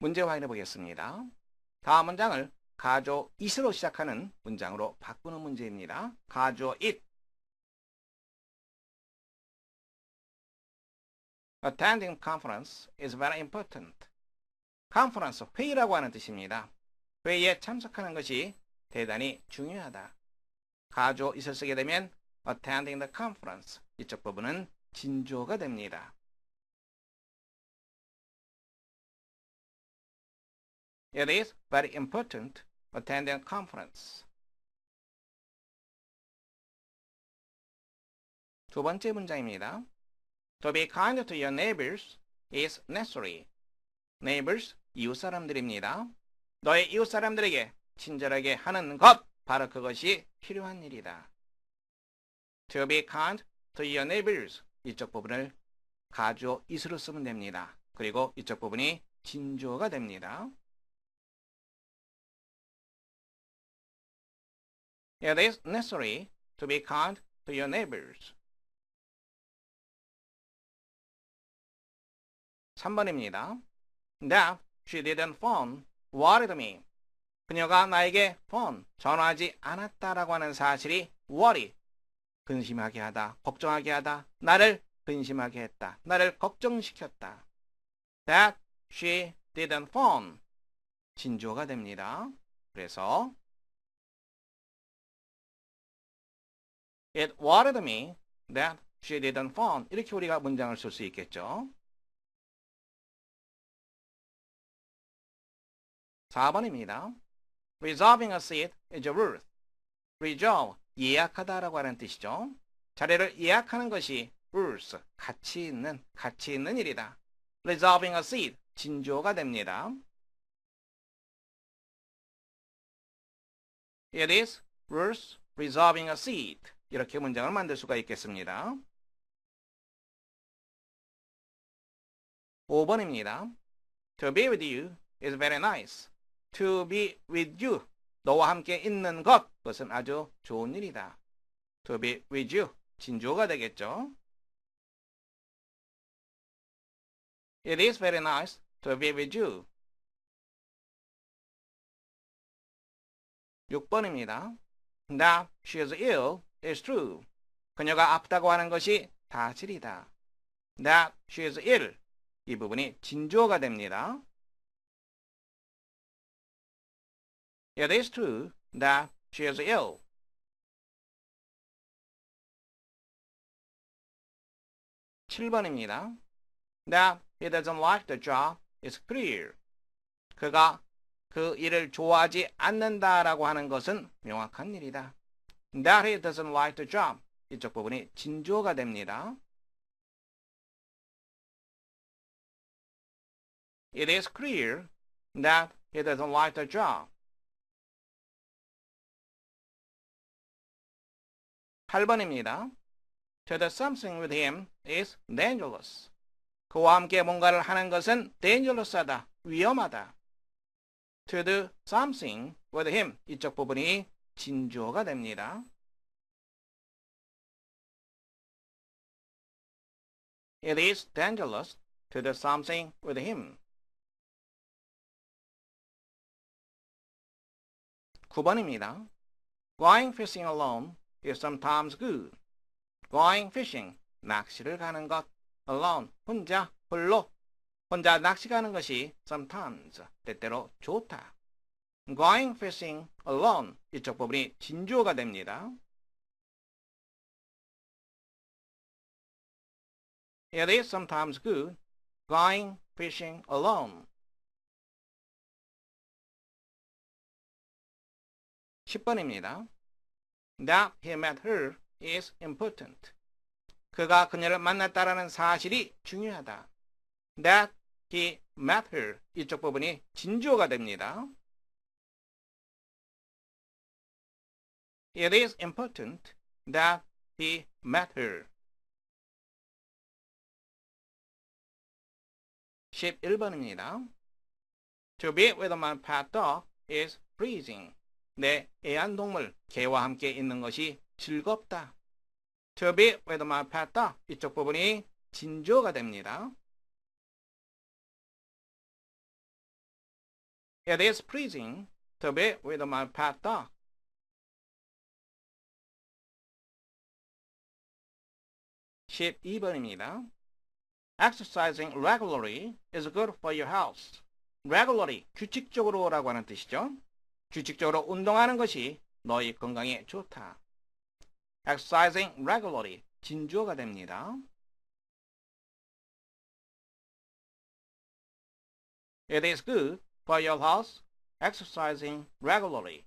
문제 확인해 보겠습니다. 다음 문장을 가조 it으로 시작하는 문장으로 바꾸는 문제입니다. 가조 it. Attending conference is very important. 컨퍼런스 회의라고 하는 뜻입니다. 회의에 참석하는 것이 대단히 중요하다. 가조 it을 쓰게 되면 attending the conference 이쪽 부분은 진조가 됩니다. It is very important attending conference. 두 번째 문장입니다. To be kind to your neighbors is necessary. neighbors, 이웃 사람들입니다. 너의 이웃 사람들에게 친절하게 하는 것, 바로 그것이 필요한 일이다. To be kind to your neighbors. 이쪽 부분을 가주어 is로 쓰면 됩니다. 그리고 이쪽 부분이 진조가 됩니다. It is necessary to be kind to your neighbors. 3번입니다. That she didn't phone worried me. 그녀가 나에게 phone, 전화하지 않았다라고 하는 사실이 worry, 근심하게 하다, 걱정하게 하다, 나를 근심하게 했다, 나를 걱정시켰다. That she didn't phone. 진조가 됩니다. 그래서 It worried me that she didn't phone. 이렇게 우리가 문장을 쓸 수 있겠죠. 4번입니다. Reserving a seat is a worth. Reserve, 예약하다라고 하는 뜻이죠. 자리를 예약하는 것이 worth, 가치 있는, 가치 있는 일이다. Reserving a seat, 진조가 됩니다. It is worth reserving a seat. 이렇게 문장을 만들 수가 있겠습니다. 5번입니다. To be with you is very nice. To be with you. 너와 함께 있는 것. 그것은 아주 좋은 일이다. To be with you. 진조가 되겠죠. It is very nice to be with you. 6번입니다. That she is ill is true. 그녀가 아프다고 하는 것이 사실이다. That she is ill. 이 부분이 진조가 됩니다. It is true that she is ill. (7번입니다) That he doesn't like the job is clear. 그가 그 일을 좋아하지 않는다라고 하는 것은 명확한 일이다. That he doesn't like the job. 이쪽 부분이 진조가 됩니다. It is clear that he doesn't like the job. 8번입니다. To do something with him is dangerous. 그와 함께 뭔가를 하는 것은 dangerous하다, 위험하다. To do something with him. 이쪽 부분이 진조가 됩니다. It is dangerous to do something with him. 9번입니다. Going fishing alone is sometimes good. Going fishing, 낚시를 가는 것. Alone, 혼자, 홀로. 혼자 낚시 가는 것이 sometimes, 때때로 좋다. Going fishing alone, 이쪽 부분이 진조가 됩니다. It is sometimes good going fishing alone. 10번입니다. That he met her is important. 그가 그녀를 만났다라는 사실이 중요하다. That he met her. 이쪽 부분이 진조가 됩니다. It is important that he met her. 11번입니다. To be with my pet dog is pleasing. 내 애완동물, 개와 함께 있는 것이 즐겁다. To be with my pet dog. 이쪽 부분이 진조가 됩니다. It is pleasing to be with my pet dog. (12번입니다) Exercising regularly is good for your health. regularly, 규칙적으로 라고 하는 뜻이죠. 규칙적으로 운동하는 것이 너희 건강에 좋다. exercising regularly, 진주어가 됩니다. It is good for your health exercising regularly.